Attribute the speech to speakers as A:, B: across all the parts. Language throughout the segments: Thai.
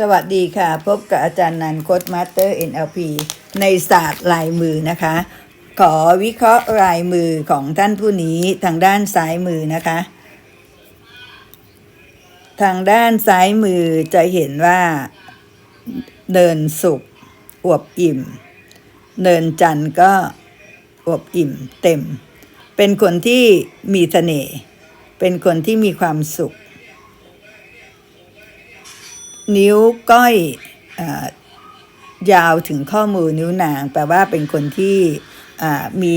A: สวัสดีค่ะ พบกับอาจารย์นันโคดมาสเตอร์ NLP ในศาสตร์ลายมือนะคะ ขอวิเคราะห์ลายมือของท่านผู้นี้ทางด้านซ้ายมือนะคะ ทางด้านซ้ายมือจะเห็นว่าเดินสุขอวบอิ่ม เนินจันทร์ก็อวบอิ่มเต็ม เป็นคนที่มีเสน่ห์เป็นคนที่มีความสุข นิ้วก้อยอยาวถึงข้อมือนิ้วนาง แปลว่าเป็นคนที่มี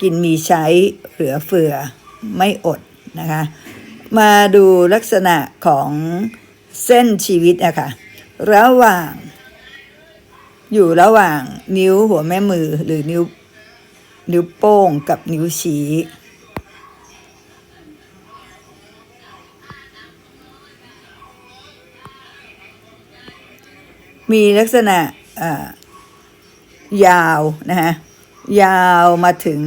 A: กินมีใช้เหลือเฟือไม่อดนะคะ มาดูลักษณะของเส้นชีวิตอะค่ะระหว่าง อยู่ระหว่างนิ้วหัวแม่มือหรือนิ้วนิ้วโป้งกับนิ้วชี้ มีลักษณะอ่ายาวนะฮะยาวมาถึง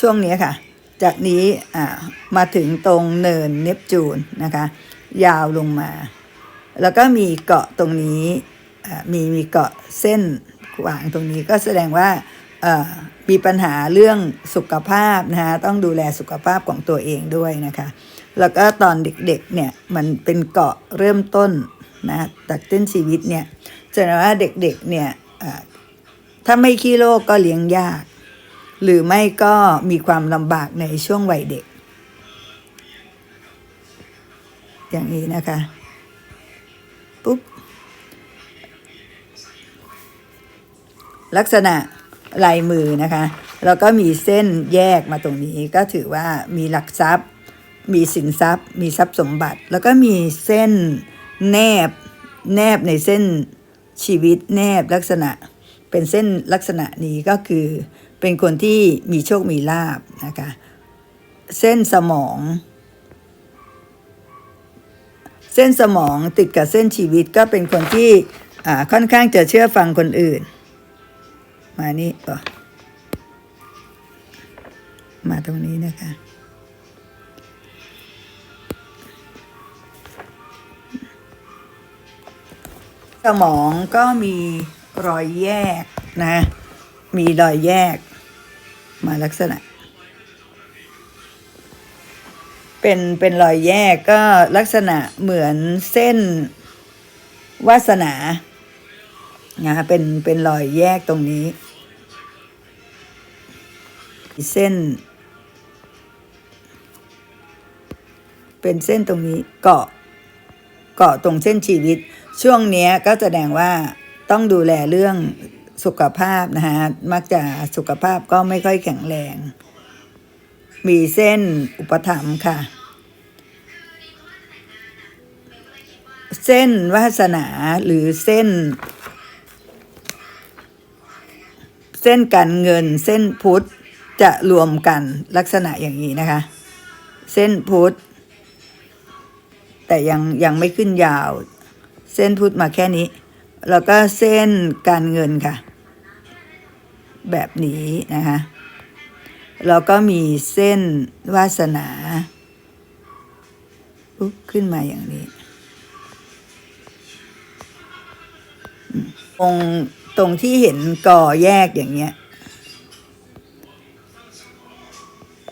A: ช่วงนี้ค่ะ จากนี้อ่ามาถึงตรงเนินเนปจูนนะคะ ยาวลงมา แล้วก็มีเกาะตรงนี้มีมีเกาะเส้นขวางตรงนี้ก็แสดงว่าอ่อมีปัญหาเรื่องสุขภาพนะคะต้องดูแลสุขภาพของตัวเองด้วยนะคะ แล้วก็ตอนเด็กๆเนี่ยมันเป็นเกาะเริ่มต้น นะตักเต้นชีวิตเนี่ยแสดงว่าเด็กๆเนี่ยถ้าไม่ขี้โรคก็เลี้ยงยาก หรือไม่ก็มีความลำบากในช่วงวัยเด็ก อย่างนี้นะคะปุ๊บลักษณะลายมือนะคะแล้วก็มีเส้นแยกมาตรงนี้ก็ถือว่ามีหลักทรัพย์ มีสินทรัพย์ มีทรัพย์สมบัติ แล้วก็มีเส้น แนบ แนบในเส้นชีวิตแนบลักษณะ เป็นเส้นลักษณะนี้ก็คือ เป็นคนที่มีโชคมีลาบนะคะเส้นสมอง เส้นสมองติดกับเส้นชีวิตก็เป็นคนที่ค่อนข้างจะเชื่อฟังคนอื่น มานี่มาตรงนี้นะคะ สมองก็มีรอยแยกนะ มีรอยแยก มาลักษณะ เป็นเป็นรอยแยกก็ลักษณะเหมือนเส้นวาสนานะเป็นเป็นรอยแยกตรงนี้ เส้น เป็นเส้นตรงนี้เกาะเกาะตรงเส้นชีวิต ช่วงนี้ก็แสดงว่าต้องดูแลเรื่องสุขภาพนะฮะมักจะสุขภาพก็ไม่ค่อยแข็งแรง มีเส้นอุปถัมภ์ค่ะ เส้นวาสนาหรือเส้น เส้นการเงินเส้นพุทธจะรวมกันลักษณะอย่างนี้นะคะ เส้นพุทธแต่ยังยังไม่ขึ้นยาว เส้นพุทธมาแค่นี้ แล้วก็เส้นการเงินค่ะ แบบนี้นะคะแล้วก็มีเส้นวาสนาปุ๊บขึ้นมาอย่างนี้ตรงตรงที่เห็นก่อแยกอย่างเงี้ย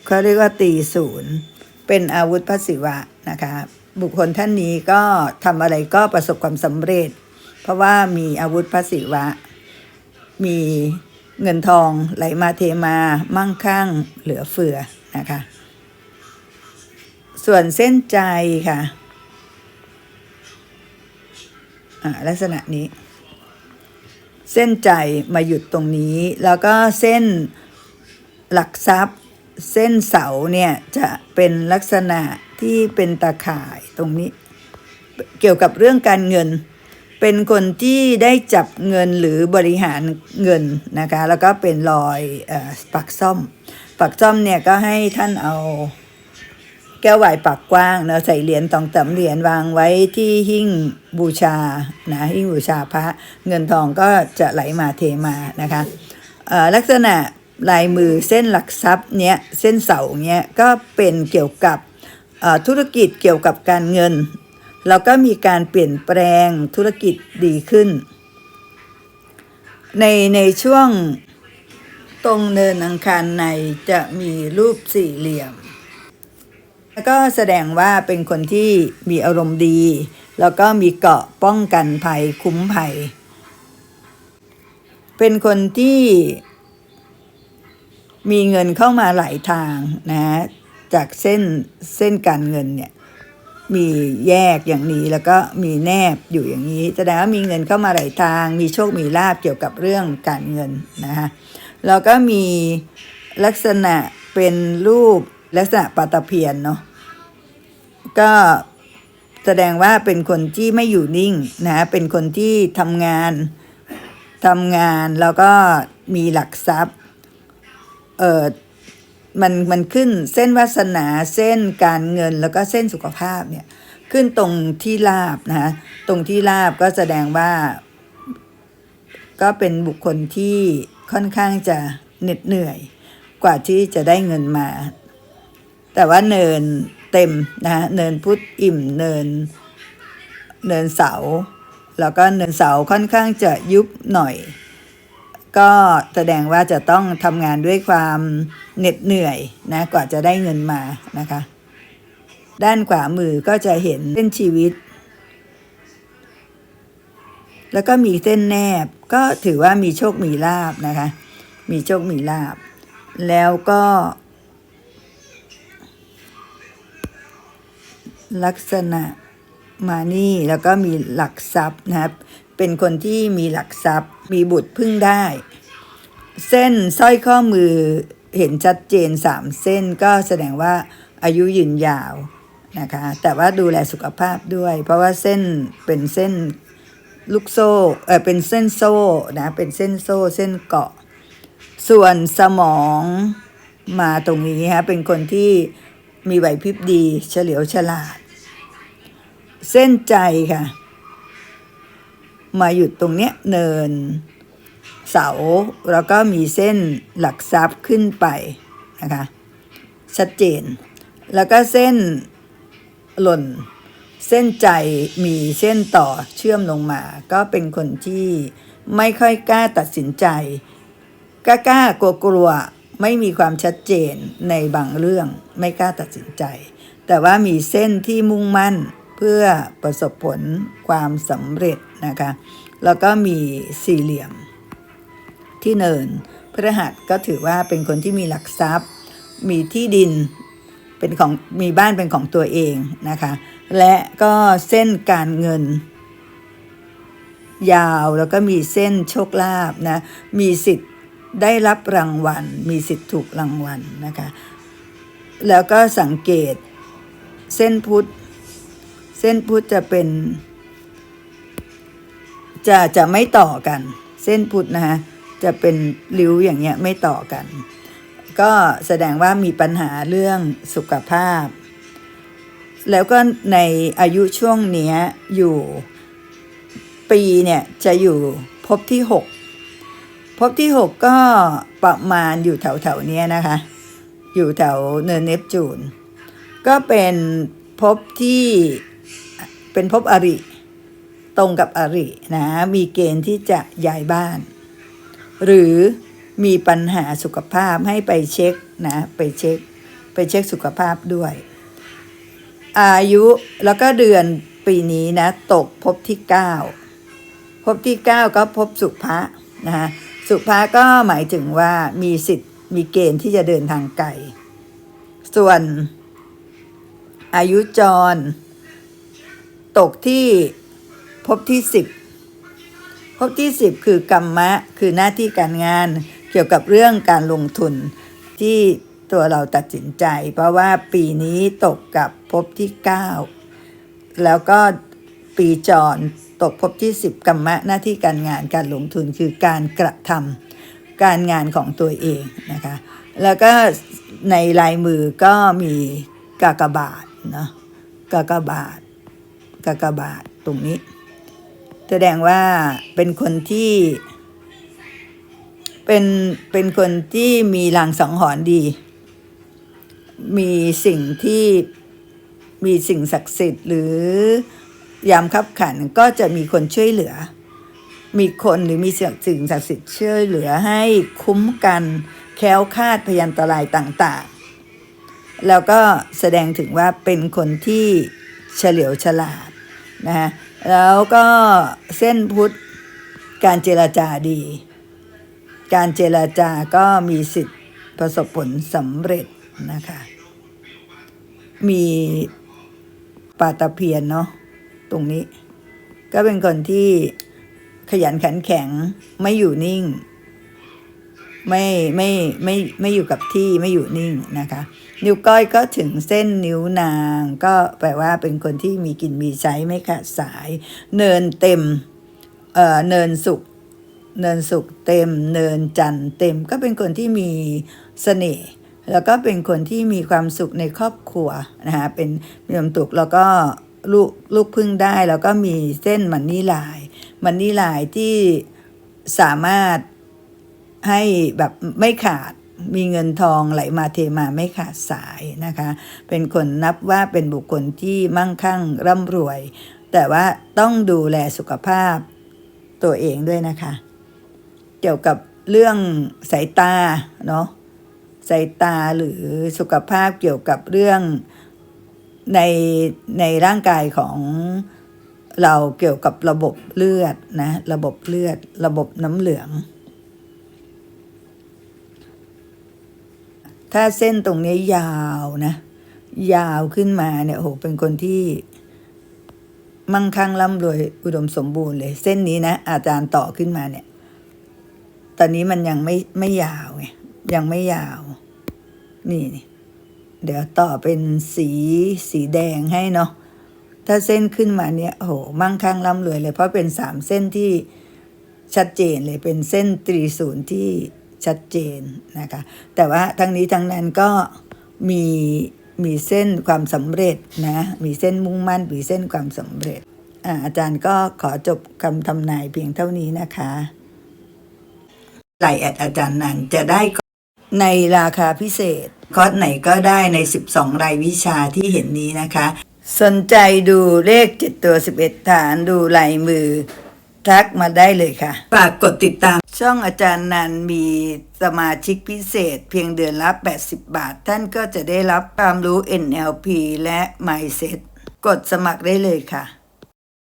A: เขาเรียกว่าตีศูนย์ เป็นอาวุธพระศิวะนะคะ บุคคลท่านนี้ก็ทำอะไรก็ประสบความสำเร็จ เพราะว่ามีอาวุธพระศิวะ มีเงินทองไหลมาเทมามั่งคั่งเหลือเฟือนะคะ ส่วนเส้นใจค่ะอ่าลักษณะนี้ เส้นใจมาหยุดตรงนี้ แล้วก็เส้นหลักทรัพย์ เส้นเสาเนี่ยจะเป็นลักษณะ ที่เป็นตาข่ายตรงนี้ เกี่ยวกับเรื่องการเงิน เป็นคนที่ได้จับเงินหรือบริหารเงินนะคะแล้วก็เป็นรอยอปักซ่อม ปักซ่อมเนี่ยก็ให้ท่านเอาแก้วไหวปากกว้างเนาะใส่เหรียญตองตำเหรียญวางไว้ที่หิ้งบูชานะหิ้งบูชาพระเงินทองก็จะไหลมาเทมานะคะลักษณะลายมือเส้นหลักทรัพย์เนี้ยเส้นเสาเนี้ยก็เป็นเกี่ยวกับ ธุรกิจเกี่ยวกับการเงิน แล้วก็มีการเปลี่ยนแปลงธุรกิจดีขึ้น ในในช่วงตรงเนินอังคารในจะมีรูปสี่เหลี่ยม แล้วก็แสดงว่าเป็นคนที่มีอารมณ์ดี แล้วก็มีเกาะป้องกันภัยคุ้มภัย เป็นคนที่มีเงินเข้ามาหลายทางนะฮะ จากเส้นเส้นการเงินเนี่ยมีแยกอย่างนี้แล้วก็มีแนบอยู่อย่างนี้แสดงว่ามีเงินเข้ามาหลายทาง มีโชคมีลาบเกี่ยวกับเรื่องการเงินนะฮะแล้วก็มีลักษณะเป็นรูปลักษณะปาตะเพียนเนาะก็แสดงว่าเป็นคนที่ไม่อยู่นิ่งนะเป็นคนที่ทำงานทำงานแล้วก็มีหลักทรัพย์เออ มันมันขึ้นเส้นวาสนาเส้นการเงินแล้วก็เส้นสุขภาพเนี่ยขึ้นตรงที่ลาบนะคะตรงที่ลาบก็แสดงว่า ก็เป็นบุคคลที่ค่อนข้างจะเหน็ดเหนื่อยกว่าที่จะได้เงินมา แต่ว่าเนินเต็มนะเนินพุทธอิ่มเนินเนินเสา แล้วก็เนินเสาค่อนข้างจะยุบหน่อย ก็แสดงว่าจะต้องทำงานด้วยความเหน็ดเหนื่อยนะกว่าจะได้เงินมานะคะ ด้านขวามือก็จะเห็นเส้นชีวิต แล้วก็มีเส้นแนบก็ถือว่ามีโชคมีลาบนะคะ มีโชคมีลาบ แล้วก็ ลักษณะมานี่แล้วก็มีหลักทรัพย์นะครับ เป็นคนที่มีหลักทรัพย์ มีบุตรพึ่งได้ เส้นสร้อยข้อมือเห็นชัดเจนสามเส้นก็แสดงว่าอายุยืนยาวนะคะแต่ว่าดูแลสุขภาพด้วย เพราะว่าเส้นเป็นเส้นลูกโซ่เออเป็นเส้นโซ่นะเป็นเส้นโซ่เส้นเกาะ ส่วนสมองมาตรงนี้ฮะเป็นคนที่มีไหวพริบดี เฉลียวฉลาด เส้นใจค่ะ มาหยุดตรงเนี้ยเนิน เสาแล้วก็มีเส้นหลักทรัพย์ขึ้นไปนะคะชัดเจน แล้วก็เส้นหล่น เส้นใจมีเส้นต่อเชื่อมลงมา ก็เป็นคนที่ไม่ค่อยกล้าตัดสินใจกล้ากล้ากลัวกลัวไม่มีความชัดเจนในบางเรื่องไม่กล้าตัดสินใจ แต่ว่ามีเส้นที่มุ่งมั่นเพื่อประสบผลความสำเร็จ นะคะ แล้วก็มีสี่เหลี่ยม ที่เนินพฤหัสก็ถือว่าเป็นคนที่มีหลักทรัพย์ มีที่ดินเป็นของมีบ้านเป็นของตัวเองนะคะ และก็เส้นการเงิน ยาวแล้วก็มีเส้นโชคลาภนะมีสิทธิ์ได้รับรางวัล มีสิทธิ์ถูกรางวัลนะคะ แล้วก็สังเกตเส้นพุทธเส้นพุทธจะเป็น จะจะไม่ต่อกัน เส้นพุทธนะคะจะเป็นริ้วอย่างเงี้ยไม่ต่อกัน ก็แสดงว่ามีปัญหาเรื่องสุขภาพ แล้วก็ในอายุช่วงเนี้ยอยู่ปีเนี่ยจะอยู่ภพที่หกภพที่หกก็ประมาณอยู่แถวๆเนี้ยนะคะ อยู่แถวเนินเนปจูน ก็เป็นภพที่เป็นภพอริ ตรงกับอรินะมีเกณฑ์ที่จะย้ายบ้าน หรือมีปัญหาสุขภาพให้ไปเช็คนะไปเช็ค ไปเช็คสุขภาพด้วย อายุแล้วก็เดือนปีนี้นะตกภพที่เก้าภพที่เก้าก็ภพสุภะนะฮะสุภะก็หมายถึงว่ามีสิทธิ์มีเกณฑ์ที่จะเดินทางไกล ส่วนอายุจร ตกที่ ภพที่สิบภพที่สิบคือกรรมะ คือหน้าที่การงานเกี่ยวกับเรื่องการลงทุนที่ตัวเราตัดสินใจ เพราะว่าปีนี้ตกกับภพที่เก้าแล้วก็ปีจรตกภพที่สิบกรรมะหน้าที่การงานการลงทุนคือการกระทำการงานของตัวเองนะคะแล้วก็ในลายมือก็มีกากบาทเนาะกากบาทกากบาทตรงนี้ แสดงว่าเป็นคนที่ เป็นเป็นคนที่มีลางสังหรณ์ดี มีสิ่งที่มีสิ่งศักดิ์สิทธิ์ หรือยามคับขันก็จะมีคนช่วยเหลือ มีคนหรือมีสิ่งศักดิ์สิทธิ์ช่วยเหลือให้คุ้มกันแค้วคาดพยันตรายต่างๆ แล้วก็แสดงถึงว่าเป็นคนที่เฉลียวฉลาดนะฮะ แล้วก็เส้นพุทธการเจรจาดี การเจรจาก็มีสิทธิ์ประสบผลสำเร็จนะคะ มีปาตะเพียนเนาะตรงนี้ ก็เป็นคนที่ขยันขันแข็งไม่อยู่นิ่ง ไม่ไม่ไม่ไม่อยู่กับที่ไม่อยู่นิ่งนะคะ นิ้วก้อยก็ถึงเส้นนิ้วนาง ก็แปลว่าเป็นคนที่มีกินมีใช้ไม่ขาดสาย เนินเต็มเอ่อเนินสุขเนินสุขเต็ม เนินจันเต็ม ก็เป็นคนที่มีเสน่ห์แล้วก็เป็นคนที่มีความสุขในครอบครัวนะคะเป็นมีความสุขแล้วก็ลูกลูกพึ่งได้แล้วก็มีเส้นมันนี่ลาย มันนี่ลายที่สามารถให้แบบไม่ขาด มีเงินทองไหลมาเทมาไม่ขาดสายนะคะ เป็นคนนับว่าเป็นบุคคลที่มั่งคั่งร่ำรวย แต่ว่าต้องดูแลสุขภาพตัวเองด้วยนะคะ เกี่ยวกับเรื่องสายตาเนาะสายตาหรือสุขภาพเกี่ยวกับเรื่องในในร่างกายของเราเกี่ยวกับระบบเลือดนะระบบเลือด ระบบน้ำเหลือง ถ้าเส้นตรงนี้ยาวนะ ยาวขึ้นมาเนี่ยโอ้โหเป็นคนที่ มั่งคั่งร่ำรวยอุดมสมบูรณ์เลย เส้นนี้นะ อาจารย์ต่อขึ้นมาเนี่ย ตอนนี้มันยังไม่ไม่ยาวไงยังไม่ยาว นี่นี่เดี๋ยวต่อเป็นสีสีแดงให้เนาะถ้าเส้นขึ้นมาเนี่ยโอ้โหมั่งคั่งร่ำรวยเลย เพราะเป็นสามเส้นที่ชัดเจนเลยเป็นเส้นตรีศูนย์ที่ ชัดเจนนะคะแต่ว่าทั้งนี้ทั้งนั้นก็มีมีเส้นความสำเร็จนะมีเส้นมุ่งมั่นมีเส้นความสำเร็จอ่าอาจารย์ก็ขอจบคำทำนายเพียงเท่านี้นะคะไลน์แอดอาจารย์นันจะได้ในราคาพิเศษ คอร์สไหนก็ได้ใน 12 รายวิชาที่เห็นนี้นะคะ สนใจดูเลข 7 ตัว 11 ฐานดูลายมือ ทักมาได้เลยค่ะ ฝากกดติดตาม ช่องอาจารย์นันมีสมาชิกพิเศษ เพียงเดือนละ 80 บาท ท่านก็จะได้รับความรู้ NLP และ Mindset กดสมัครได้เลยค่ะ